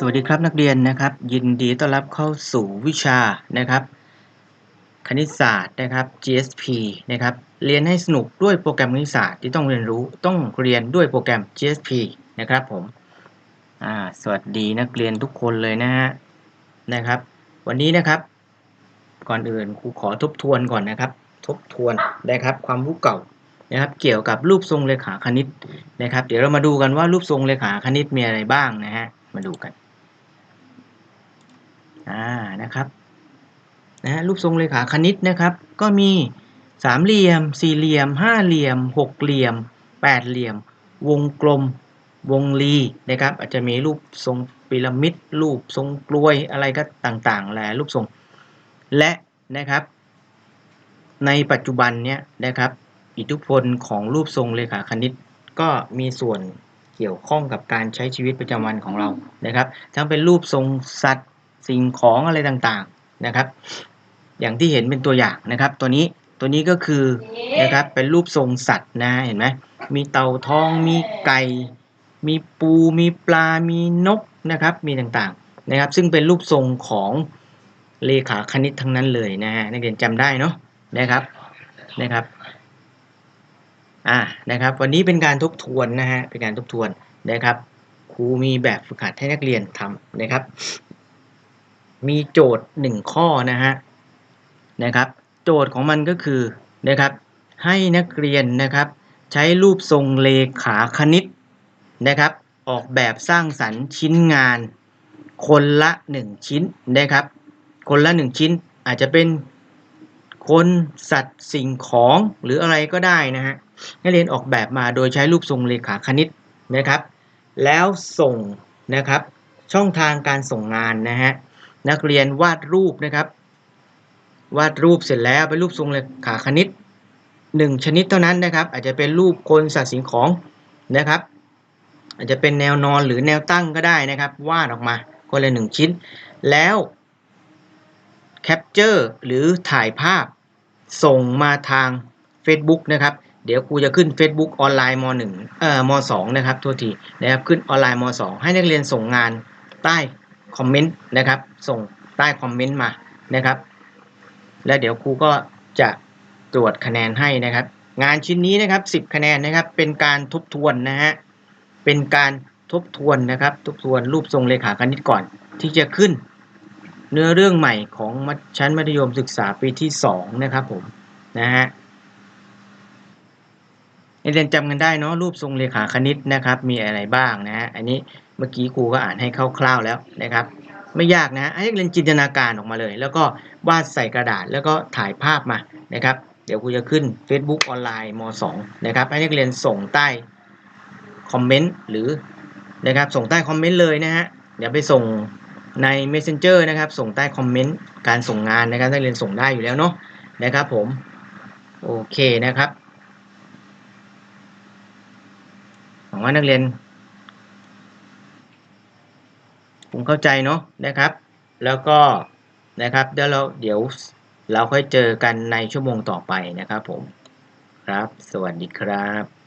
สวัสดีครับนักเรียนนะครับ ยินดีต้อนรับเข้าสู่วิชานะครับ คณิตศาสตร์นะครับ GSP นะครับเรียนให้สนุกด้วยโปรแกรมคณิตศาสตร์ที่ต้องเรียนรู้ต้องเรียนด้วยโปรแกรม GSP นะครับผมสวัสดีนักเรียนทุกคนเลยนะฮะนะครับ วันนี้นะครับ ก่อนอื่นครูขอทบทวนก่อนนะครับ ทบทวนนะครับความรู้เก่านะครับ เกี่ยวกับรูปทรงเลขาคณิตนะครับ เดี๋ยวเรามาดูกันว่ารูปทรงเลขาคณิตมีอะไรบ้างนะฮะมาดูกัน อ่านะครับนะฮะรูปทรงเลขาคณิตนะครับ ก็มีสามเหลี่ยม สี่เหลี่ยม ห้าเหลี่ยม หกเหลี่ยม แปดเหลี่ยม วงกลม วงรีนะครับ อาจจะมีรูปทรงพีระมิด รูปทรงกลวยอะไรก็ต่างๆแหละรูปทรง และนะครับ ในปัจจุบันเนี้ยนะครับ อิทธิพลของรูปทรงเลขาคณิต ก็มีส่วนเกี่ยวข้องกับการใช้ชีวิตประจำวันของเรานะครับ ทั้งเป็นรูปทรงสัตว์ สิ่งของอะไรต่างๆนะครับ อย่างที่เห็นเป็นตัวอย่างนะครับ ตัวนี้ตัวนี้ก็คือนะครับเป็นรูปทรงสัตว์นะเห็นไหมมีเต่าทองมีไก่ มีปูมีปลา มีนกนะครับ มีต่างๆนะครับ ซึ่งเป็นรูปทรงของเลขาคณิตทั้งนั้นเลยนะฮะนักเรียนจำได้เนาะนะครับนะครับอ่านะครับ วันนี้เป็นการทบทวนนะฮะเป็นการทบทวนนะครับครูมีแบบฝึกหัดให้นักเรียนทำนะครับ มีโจทย์หนึ่งข้อนะฮะนะครับ โจทย์ของมันก็คือนะครับ ให้นักเรียนนะครับ ใช้รูปทรงเลขาคณิตนะครับ ออกแบบสร้างสรรค์ชิ้นงาน คนละ 1 ชิ้นนะครับ คนละ 1 ชิ้นอาจจะเป็นคนสัตว์สิ่งของหรืออะไรก็ได้นะฮะนักเรียนออกแบบมาโดยใช้รูปทรงเลขาคณิตนะครับ แล้วส่งนะครับช่องทางการส่งงานนะฮะ นักเรียนวาดรูปนะครับ วาดรูปเสร็จแล้วเป็นรูปทรงเลขาคณิตหนึ่งชนิดเท่านั้นนะครับ อาจจะเป็นรูปคนสัตว์สิ่งของนะครับ อาจจะเป็นแนวนอนหรือแนวตั้งก็ได้นะครับ วาดออกมาคนละหนึ่งชิ้น แล้วแคปเจอร์หรือถ่ายภาพส่งมาทาง Facebook นะครับ เดี๋ยวครูจะขึ้น Facebook ออนไลน์ม .1 เอ่อม .2 นะครับทัวทีนะครับ ขึ้นออนไลน์ม .2 ให้นักเรียนส่งงานใต้ คอมเมนต์นะครับ ส่งใต้คอมเมนต์มานะครับ แล้วเดี๋ยวครูก็จะตรวจคะแนนให้นะครับ งานชิ้นนี้นะครับ 10 คะแนนนะครับ เป็นการทบทวนนะฮะเป็นการทบทวนนะครับ ทบทวนรูปทรงเลขาคณิตก่อน ที่จะขึ้น เนื้อเรื่องใหม่ของชั้นมัธยมศึกษาปีที่ 2 นะครับผมนะฮะเรียนจำกันได้เนาะรูปทรงเลขาคณิตนะครับ มีอะไรบ้างนะฮะอันนี้ เมื่อกี้ครูก็อ่านให้คร่าวๆแล้วนะครับ ไม่ยากนะให้นักเรียนจินตนาการออกมาเลย แล้วก็วาดใส่กระดาษแล้วก็ถ่ายภาพมานะครับ เดี๋ยวครูจะขึ้น Facebook ออนไลน์ม .2 นะครับให้นักเรียนส่งใต้คอมเมนต์หรือนะครับส่งใต้คอมเมนต์เลยนะฮะเดี๋ยวไปส่งใน Messenger นะครับ ส่งใต้คอมเมนต์การส่งงานนะครับนักเรียนส่งได้อยู่แล้วเนาะนะครับผมโอเคนะครับหวังว่านักเรียน ผมเข้าใจเนาะนะครับ แล้วก็นะครับเดี๋ยวเราเดี๋ยวเราค่อยเจอกันในชั่วโมงต่อไปนะครับผมครับ สวัสดีครับ